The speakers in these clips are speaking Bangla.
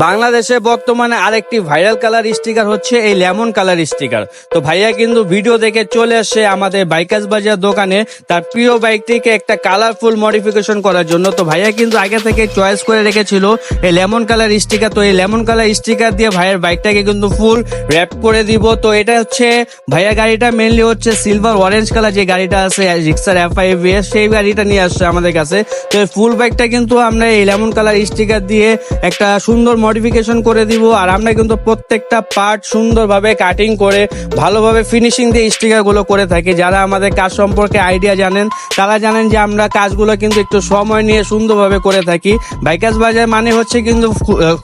বাংলাদেশে বর্তমানে আরেকটি ভাইরাল কালার স্টিকার হচ্ছে এই লেমন কালার স্টিকার। তো ভাইয়া কিন্তু ভিডিও দেখে চলে আসে আমাদের বাইকাস বাজার দোকানে তার প্রিয় বাইকটিকে একটা কালারফুল মডিফিকেশন করার জন্য। তো ভাইয়া কিন্তু আগে থেকে চয়েস করে রেখেছিল এই লেমন কালার স্টিকার। তো এই লেমন কালার স্টিকার দিয়ে ভাইয়ের বাইকটাকে কিন্তু ফুল র্যাপ করে দিব। তো এটা হচ্ছে ভাইয়া গাড়িটা মেনলি হচ্ছে সিলভার অরেঞ্জ কালার যে গাড়িটা আছে রিক্সার এফ আই সেই গাড়িটা নিয়ে আসছে আমাদের কাছে। তো ফুল বাইকটা কিন্তু আমরা এই লেমন কালার স্টিকার দিয়ে একটা সুন্দর মডিফিকেশন করে দিব আর আমরা কিন্তু প্রত্যেকটা পার্ট সুন্দরভাবে কাটিং করে ভালোভাবে ফিনিশিং দিয়ে স্টিকারগুলো করে থাকি। যারা আমাদের কাজ সম্পর্কে আইডিয়া জানেন, তারা জানেন যে আমরা কাজগুলো কিন্তু একটু সময় নিয়ে সুন্দরভাবে করে থাকি। বাইকাস বাজার মানে হচ্ছে কিন্তু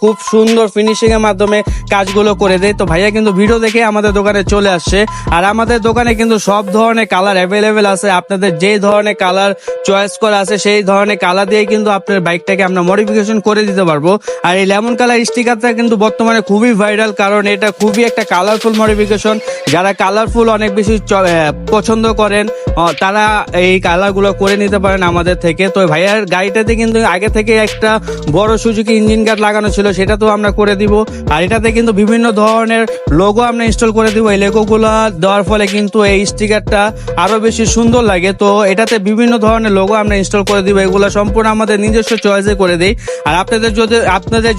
খুব সুন্দর ফিনিশিং এর মাধ্যমে কাজগুলো করে দেয়। তো ভাইয়া কিন্তু ভিডিও দেখে আমাদের দোকানে চলে আসছে। আর আমাদের দোকানে কিন্তু সব ধরনের কালার অ্যাভেলেবেল আছে। আপনাদের যে ধরনের কালার চয়েস করা আছে, সেই ধরনের কালার দিয়ে কিন্তু আপনার বাইকটাকে আমরা মডিফিকেশন করে দিতে পারব। আর এই লেমন কালার স্টিকারটা কিন্তু বর্তমানে খুবই ভাইরাল কারণ এটা খুবই একটা কালারফুল মডিফিকেশন যারা কালারফুল অনেক বেশি পছন্দ করেন তারা এই কালারগুলো করে নিতে পারেন আমাদের থেকে। তো ভাইয়ার গাড়িটাতে কিন্তু আগে থেকে একটা বড় সুজুকি ইঞ্জিন গার্ড লাগানো ছিল, সেটা তো আমরা করে দিব। আর এটাতে কিন্তু বিভিন্ন ধরনের লোগো আমরা ইনস্টল করে দিব। এই লোগোগুলো দেওয়ার ফলে কিন্তু এই স্টিকারটা আরও বেশি সুন্দর লাগে। তো এটাতে বিভিন্ন ধরনের লোগো আমরা ইনস্টল করে দিব। এগুলো সম্পূর্ণ আমাদের নিজস্ব চয়েসে করে দিই। আর আপনাদের যদি আপনাদের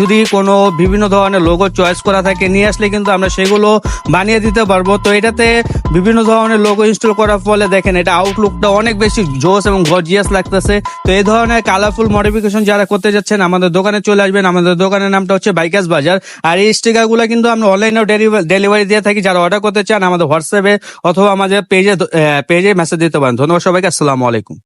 যদি কোনো বিভিন্ন ধরনের লোগো চয়েস করা থাকে, নিয়ে আসলে কিন্তু আমরা সেগুলো বানিয়ে দিতে পারব। তো এটাতে বিভিন্ন ধরনের লোগো ইনস্টল করার ফলে দেখেন এটা আউটলুকটা অনেক বেশি জোস এবং গর্জিয়াস লাগতেছে। তো এই ধরনের কালারফুল মডিফিকেশন যারা করতে যাচ্ছেন, আমাদের দোকানে চলে আসবেন। আমাদের দোকানের নামটা হচ্ছে বাইকাস বাজার। আর এই স্টিকারগুলো কিন্তু আমরা অনলাইনেও ডেলিভারি দিয়ে থাকি। যারা অর্ডার করতে চান, আমাদের হোয়াটসঅ্যাপে অথবা আমাদের পেজে পেজে মেসেজ দিতে পারেন। ধন্যবাদ সবাইকে। আসসালামু আলাইকুম।